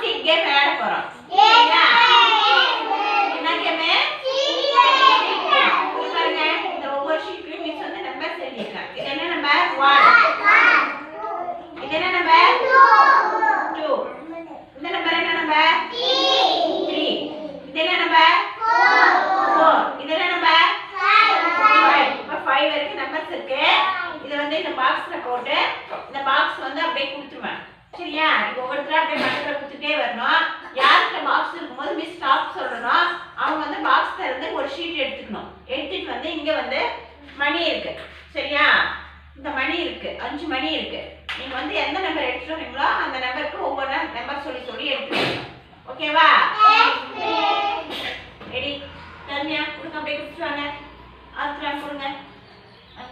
Seat game விளையாட போறோம்? என்ன கேம் பாருங்க இந்த ஒவ்வொரு ஷீட்லயும் மிஸ் வந்து நம்பர் எழுதிருக்காங்க இது என்ன நம்பர் ஒன் இது என்ன நம்பர் டூ இந்த நம்பர் என்ன நம்பர் த்ரீ இது என்ன நம்பர் ஃபோர் இது என்ன நம்பர் ஃபைவ் இப்போ ஃபைவ் வரைக்கும் நம்பர்ஸ் இருக்கு இதை வந்து இந்த பாக்ஸ்ல போட்டு இந்த பாக்ஸ் வந்து அப்படியே கொடுத்துருவேன் சரியா? இப்போ ஒவ்வொருத்தரும் அப்படியே பக்கத்தில் கொடுத்துட்டே வரணும். யார்கிட்ட பாக்ஸ் இருக்கும்போது மிஸ் ஸ்டாப் சொல்லணும். அவங்க வந்து பாக்ஸ் இருந்து ஒரு ஷீட் எடுத்துக்கணும். எடுத்துட்டு வந்து இங்கே வந்து மணி இருக்கு. சரியா? இந்த மணி இருக்கு. அஞ்சு மணி இருக்கு. நீங்க வந்து எந்த நம்பர் எடுத்துட்டு வரீங்களோ அந்த நம்பருக்கு ஒவ்வொரு நம்பர் சொல்லி சொல்லி எடுத்துக்கணும். ஓகேவா? ரெடி தனியா கொடுங்க அப்படியே கொடுத்துருவாங்க வாங்க. கொடுங்க.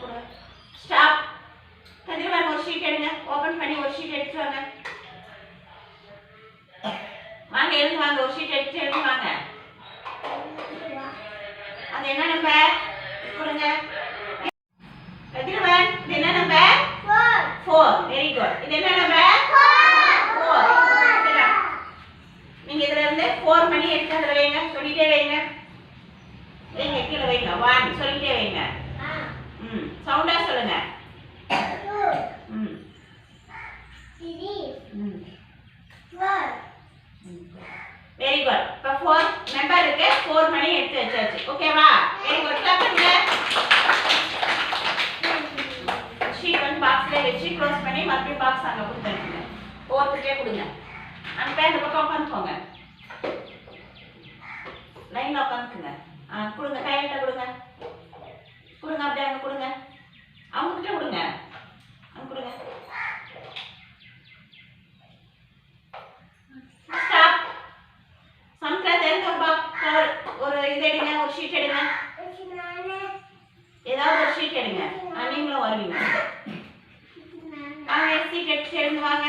கொடுங்க. ஸ்டாப் கதிரவன் ஒரு ஷீட் எடுங்க. ஓபன் பண்ணி ஒரு ஷீட் எடுத்துட்டு வாங்க. வாங்க எழுந்து வாங்க. ஒரு ஷீட் எடுத்து எழுந்து வாங்க. அது என்ன நம்பர் கொடுங்க. கதிரவன் இது என்ன நம்பர் ஃபோர் வெரி குட் இது என்ன நம்பர் நீங்க இதுல இருந்து ஃபோர் மணி எடுத்து அதுல வைங்க. சொல்லிட்டே வைங்க. வைங்க கீழே வைங்க. ஒன் சொல்லிட்டே வைங்க. ம். சவுண்டா சொல்லுங்க ம் ம் வெரி குட் இப்போ ஃபோர் மெம்பருக்கு ஃபோர் மணி எடுத்து வச்சாச்சு. ஓகேவா வெரி குட் ஸ்டாப் ஷீட் வந்து பாக்ஸ்ல வச்சு க்ளோஸ் பண்ணி மறுபடியும் பாக்ஸ் அங்க கொடுத்துருங்க. ஒவ்வொருத்தருக்கே கொடுங்க. அந்த பேர் இந்த பக்கம் உட்காந்துக்கோங்க. லைன்ல உட்காந்துக்குங்க. ஆ கொடுங்க. கையிட்ட கொடுங்க. கொடுங்க அப்படியே அங்கே கொடுங்க அவங்க கிட்ட கொடுங்க அங்க கொடுங்க ஸ்டாப் சம்ஸ்கிருத தெரிஞ்ச ஒரு box, ஒரு ஒரு இது எடுங்க ஒரு ஷீட் எடுங்க ஏதாவது ஒரு ஷீட் எடுங்க ஆ, நீங்களும் வருவீங்க வாங்க ஷீட் எடுத்து எடுங்க வாங்க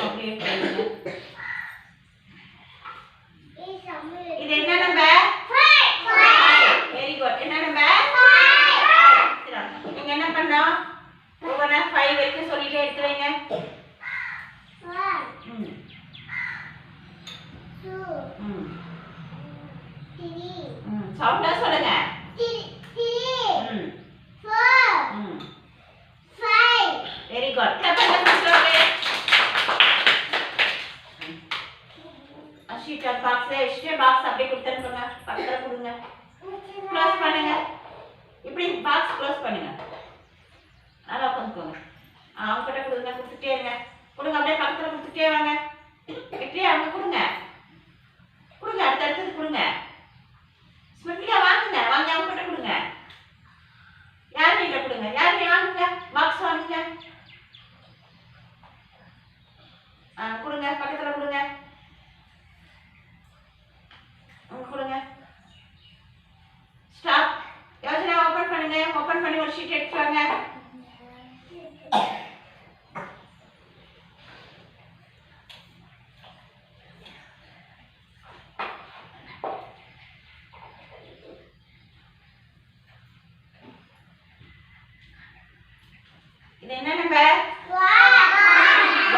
அப்படியே எடுத்துங்க. இது என்ன நம்பர் வெரி குட் என்ன நம்பர் நீங்க என்ன பண்ணோம் ஒவ்வொரு ஃபைவ் வரைக்கும் சொல்லிட்டே எடுத்து வைங்க ம் ம் ம் சவுண்டா சொல்லுங்க ம் ம் வெரி குட் கிளப் பண்ணுங்க சிஸ்டர் ஷீட் பாக்ஸ்ல வச்சுட்டு பாக்ஸ் அப்படியே கொடுத்துருங்க பக்கத்துல கொடுங்க. க்ளோஸ் பண்ணுங்க. இப்படி பாக்ஸ் க்ளோஸ் பண்ணுங்க. நல்லா உட்காந்துக்கோங்க. அவங்க கிட்ட கொடுங்க கொடுத்துட்டே இருங்க. கொடுங்க அப்படியே பக்கத்துல கொடுத்துட்டே வாங்க இப்படியே அவங்க கொடுங்க கொடுங்க அடுத்தடுத்தது கொடுங்க ஸ்மிருதிகா வாங்குங்க வாங்க அவங்க கிட்ட கொடுங்க யார் கிட்ட கொடுங்க யார் கிட்ட வாங்குங்க பாக்ஸ் வாங்குங்க ஆ கொடுங்க பக்கத்துல கொடுங்க அவங்க கொடுங்க ஸ்டாப் யோசனை ஓபன் பண்ணுங்க ஓபன் ஒரு ஷீட் எடுத்து வாங்க இது என்ன number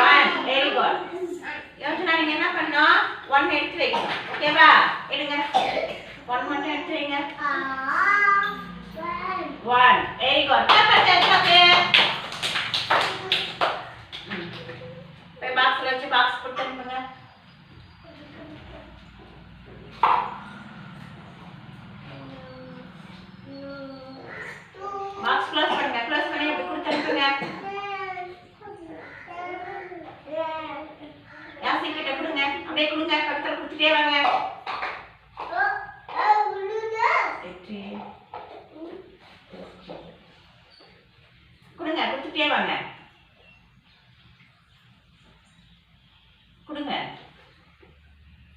one very good Yosana நீங்க என்ன பண்ணணும்? ஒன் எடுத்து வைக்கணும். ஓகேவா எடுங்க. ஒன் மட்டும் எடுத்து வைங்க. ஒன் வெரி குட் போய் பாக்ஸ்ல வச்சு பாக்ஸ் போட்டு அனுப்புங்க பாக்ஸ் க்ளோஸ் பண்ணுங்க க்ளோஸ் பண்ணி அப்படி கொடுத்து அனுப்புங்க யாசி கிட்ட கொடுங்க அப்படியே கொடுங்க பக்கத்துல கொடுத்துட்டே வாங்க வெற்றி. கொடுத்துட்டே வாங்க. கொடுங்க.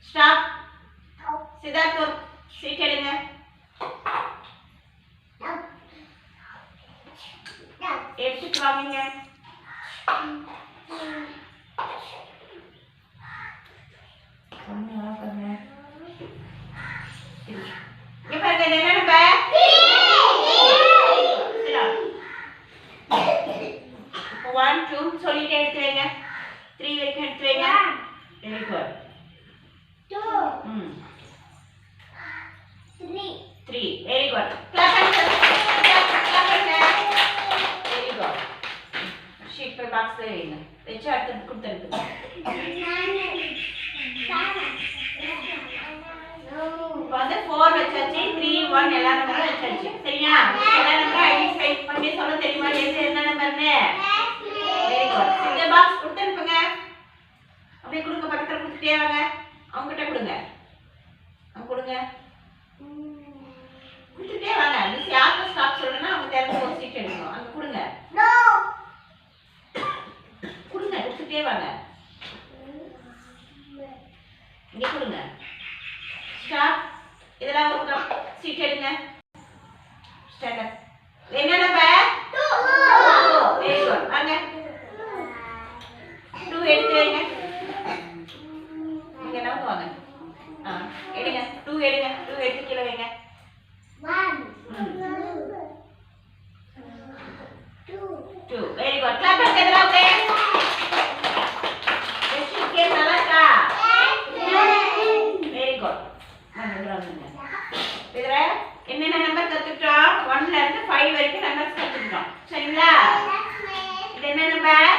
ஸ்டாப். சித்தார்த் சீட் எடுங்க. எடுத்துட்டு வாங்க சொன்னா பாருங்க இங்க பாருங்க இது என்ன நம்பர் ஒன் டூ சொல்லிட்டே எடுத்து வைங்க த்ரீ வரைக்கும் எடுத்து வைங்க வெரி குட் ம் த்ரீ வெரி குட் கிளாப் பண்ணுங்க கிளாப் பண்ணுங்க வெரி குட் ஷீட் பை பாக்ஸ்ல வைங்க வச்சு அடுத்து கொடுத்துருக்கு இப்போ வந்து ஃபோர் வச்சாச்சு த்ரீ ஒன் எல்லா நம்பரும் வச்சாச்சு சரியா எல்லா நம்பரும் ஐடென்டிஃபை பண்ணி சொல்ல தெரியுமா எது என்ன நம்பர்னு வெரி குட் இந்த பாக்ஸ் கொடுத்து அனுப்புங்க அப்படியே கொடுங்க பக்கத்தில் கொடுத்துட்டே வாங்க அவங்ககிட்ட கொடுங்க அவங்க கொடுங்க கொடுத்துட்டே வாங்க. மிஸ் யாருக்கு ஸ்டாப் சொல்லணும்னா அவங்க திறந்து ஒரு சீட் எடுக்கணும். அங்கே கொடுங்க. கொடுங்க. கொடுத்துட்டே வாங்க. இங்கே கொடுங்க. ஸ்டாப் இதெல்லாம் ஒரு சீட் எடுங்க. ஸ்டாண்ட் அப் என்ன நம்பர் வெரி குட் வாங்க டூ எடுத்து வைங்க நீங்க என்ன வாங்க ஆ எடுங்க டூ எடுங்க டூ எடுத்து கீழே வைங்க டூ வெரி குட் கிளாப் பண்ணுங்க இதெல்லாம் ஓகே வெஸ்ட் கேம் நல்லா இருக்கா வெரி குட் இதுல என்னென்ன நம்பர் கத்துக்கிட்டோம்? ஒன்ல இருந்து ஃபைவ் வரைக்கும் நம்பர்ஸ் கத்துக்கிட்டோம். சரிங்களா? இது என்ன நம்பர்